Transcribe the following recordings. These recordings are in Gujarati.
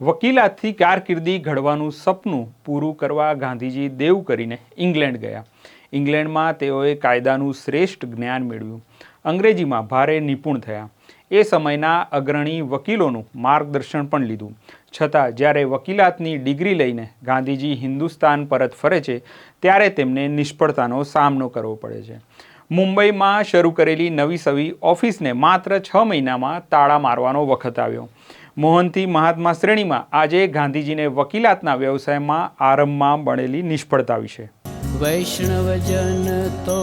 વકીલાતથી કારકિર્દી ઘડવાનું સપનું પૂરું કરવા ગાંધીજી દેવ કરીને ઇંગ્લેન્ડ ગયા. ઇંગ્લેન્ડમાં તેઓએ કાયદાનું શ્રેષ્ઠ જ્ઞાન મેળવ્યું. અંગ્રેજીમાં ભારે નિપુણ થયા. એ સમયના અગ્રણી વકીલોનું માર્ગદર્શન પણ લીધું. છતાં જ્યારે વકીલાતની ડિગ્રી લઈને ગાંધીજી હિન્દુસ્તાન પરત ફરે છે, ત્યારે તેમને નિષ્ફળતાનો સામનો કરવો પડે છે. મુંબઈમાં શરૂ કરેલી નવી સવી ઓફિસને માત્ર છ મહિનામાં તાળા મારવાનો વખત આવ્યો. મોહનથી મહાત્મા શ્રેણીમાં આજે ગાંધીજીને વકીલાતના વ્યવસાયમાં આરંભમાં મળેલી નિષ્ફળતા વિશે. વૈષ્ણવજન તો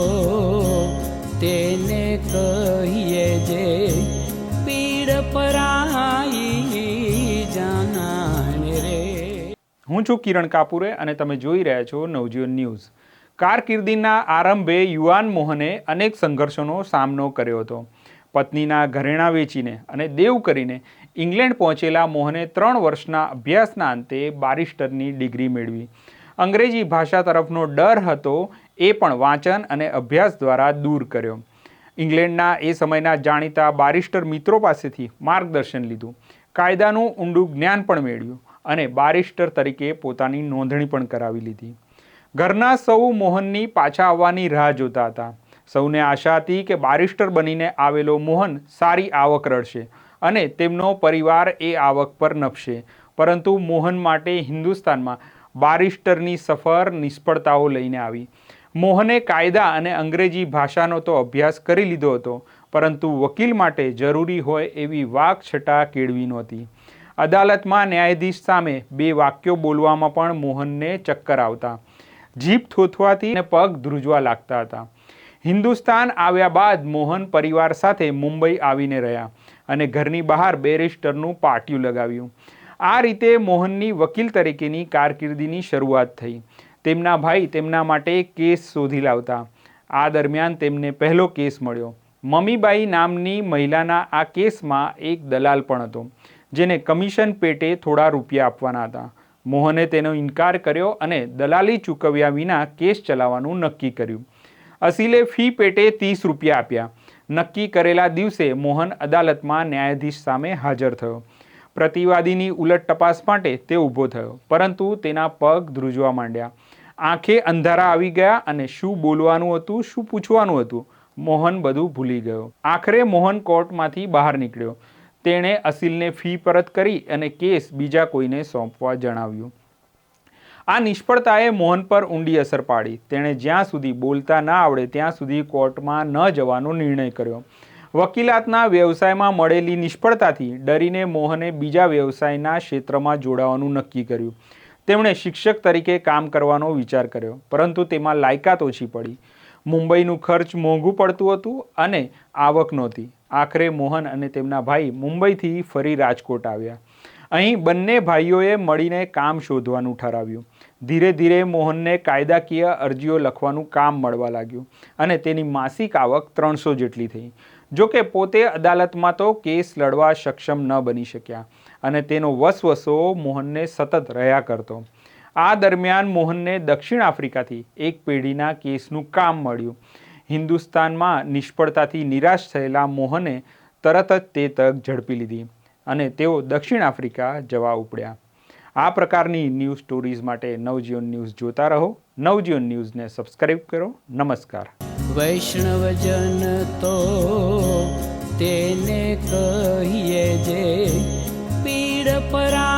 તેને કહીએ જે પીડ પરાઈ જાનાને રે. હું છું કિરણ કાપુરે અને તમે જોઈ રહ્યા છો નવજીવન ન્યૂઝ. કારકિર્દીના આરંભે યુવાન મોહને અનેક સંઘર્ષોનો સામનો કર્યો હતો. પત્નીના ઘરેણાં વેચીને અને દેવ કરીને ઇંગ્લેન્ડ પહોંચેલા મોહને ત્રણ વર્ષના અભ્યાસના અંતે બારિસ્ટરની ડિગ્રી મેળવી. અંગ્રેજી ભાષા તરફનો ડર હતો એ પણ વાંચન અને અભ્યાસ દ્વારા દૂર કર્યો. ઇંગ્લેન્ડના એ સમયના જાણીતા બારિસ્ટર મિત્રો પાસેથી માર્ગદર્શન લીધું. કાયદાનું ઊંડું જ્ઞાન પણ મેળવ્યું અને બારિસ્ટર તરીકે પોતાની નોંધણી પણ કરાવી લીધી. ઘરના સૌ મોહનની પાછા આવવાની રાહ જોતા હતા. સૌને આશા હતી કે બારિસ્ટર બનીને આવેલો મોહન સારી આવક રળશે અને તેમનો પરિવાર એ આવક પર નભશે પરંતુ મોહન માટે હિન્દુસ્તાનમાં બારિસ્ટરની સફર નિષ્ફળતાઓ લઈને આવી. મોહને કાયદા અને અંગ્રેજી ભાષાનો તો અભ્યાસ કરી લીધો હતો, પરંતુ વકીલ માટે જરૂરી હોય એવી વાકછટા કેળવી નહોતી. અદાલતમાં ન્યાયાધીશ સામે બે વાક્યો બોલવામાં પણ મોહનને ચક્કર આવતા. જીભ થોથવાથી અને પગ ધ્રુજવા લાગતા હતા. હિન્દુસ્તાન આવ્યા બાદ મોહન પરિવાર સાથે મુંબઈ આવીને રહ્યા અને ઘરની બહાર બેરિસ્ટરનું પાટિયું લગાવ્યું. આ રીતે મોહનની વકીલ તરીકેની કારકિર્દીની શરૂઆત થઈ. તેમના ભાઈ તેમના માટે કેસ શોધી લાવતા. આ દરમિયાન તેમને પહેલો કેસ મળ્યો. મમીબાઈ નામની મહિલાના આ કેસમાં એક દલાલ પણ હતો, જેને કમિશન પેટે થોડા રૂપિયા આપવાના હતા. મોહને તેનો ઇનકાર કર્યો અને દલાલી ચૂકવ્યા વિના કેસ ચલાવવાનું નક્કી કર્યું. અસીલે ફી પેટે ત્રીસ રૂપિયા આપ્યા. નક્કી કરેલા દિવસે મોહન અદાલતમાં ન્યાયાધીશ સામે હાજર થયો. પ્રતિવાદીની ઉલટ તપાસ માટે તે ઊભો થયો, પરંતુ તેના પગ ધ્રુજવા માંડ્યા. આંખે અંધારા આવી ગયા અને શું બોલવાનું હતું, શું પૂછવાનું હતું, મોહન બધું ભૂલી ગયો. આખરે મોહન કોર્ટમાંથી બહાર નીકળ્યો. તેણે અસીલને ફી પરત કરી અને કેસ બીજા કોઈને સોંપવા જણાવ્યું. આ નિષ્ફળતાએ મોહન પર ઊંડી અસર પાડી. તેણે જ્યાં સુધી બોલતા ના આવડે, ત્યાં સુધી કોર્ટમાં ન જવાનો નિર્ણય કર્યો. વકીલાતના વ્યવસાયમાં મળેલી નિષ્ફળતાથી ડરીને મોહને બીજા વ્યવસાયના ક્ષેત્રમાં જોડાવાનું નક્કી કર્યું. તેમણે શિક્ષક તરીકે કામ કરવાનો વિચાર કર્યો, પરંતુ તેમાં લાયકાત ઓછી પડી. મુંબઈનું ખર્ચ મોંઘું પડતું હતું અને આવક નહોતી. આખરે મોહન અને તેમના ભાઈ મુંબઈથી ફરી રાજકોટ આવ્યા. અહીં બંને ભાઈઓએ મળીને કામ શોધવાનું ઠરાવ્યું. ધીરે ધીરે મોહનને કાયદાકીય અરજીઓ લખવાનું કામ મળવા લાગ્યું અને તેની માસિક આવક ત્રણસો જેટલી થઈ. જોકે પોતે અદાલતમાં તો કેસ લડવા સક્ષમ ન બની શક્યા અને તેનો વસવસો મોહનને સતત રહ્યા કરતો. આ દરમિયાન મોહનને દક્ષિણ આફ્રિકાથી એક પેઢીના કેસનું કામ મળ્યું. હિન્દુસ્તાનમાં નિષ્ફળતાથી નિરાશ થયેલા મોહને તરત જ તે તક ઝડપી લીધી. અને તેઓ દક્ષિણ આફ્રિકા જવા ઉપડ્યા. આ પ્રકારની ન્યૂઝ સ્ટોરીઝ માટે નવજીવન ન્યૂઝ જોતા રહો. નવજીવન ન્યૂઝને સબસ્ક્રાઇબ કરો. નમસ્કાર. વૈષ્ણવજન તો તેને કહીએ જે પીડ પરાઈ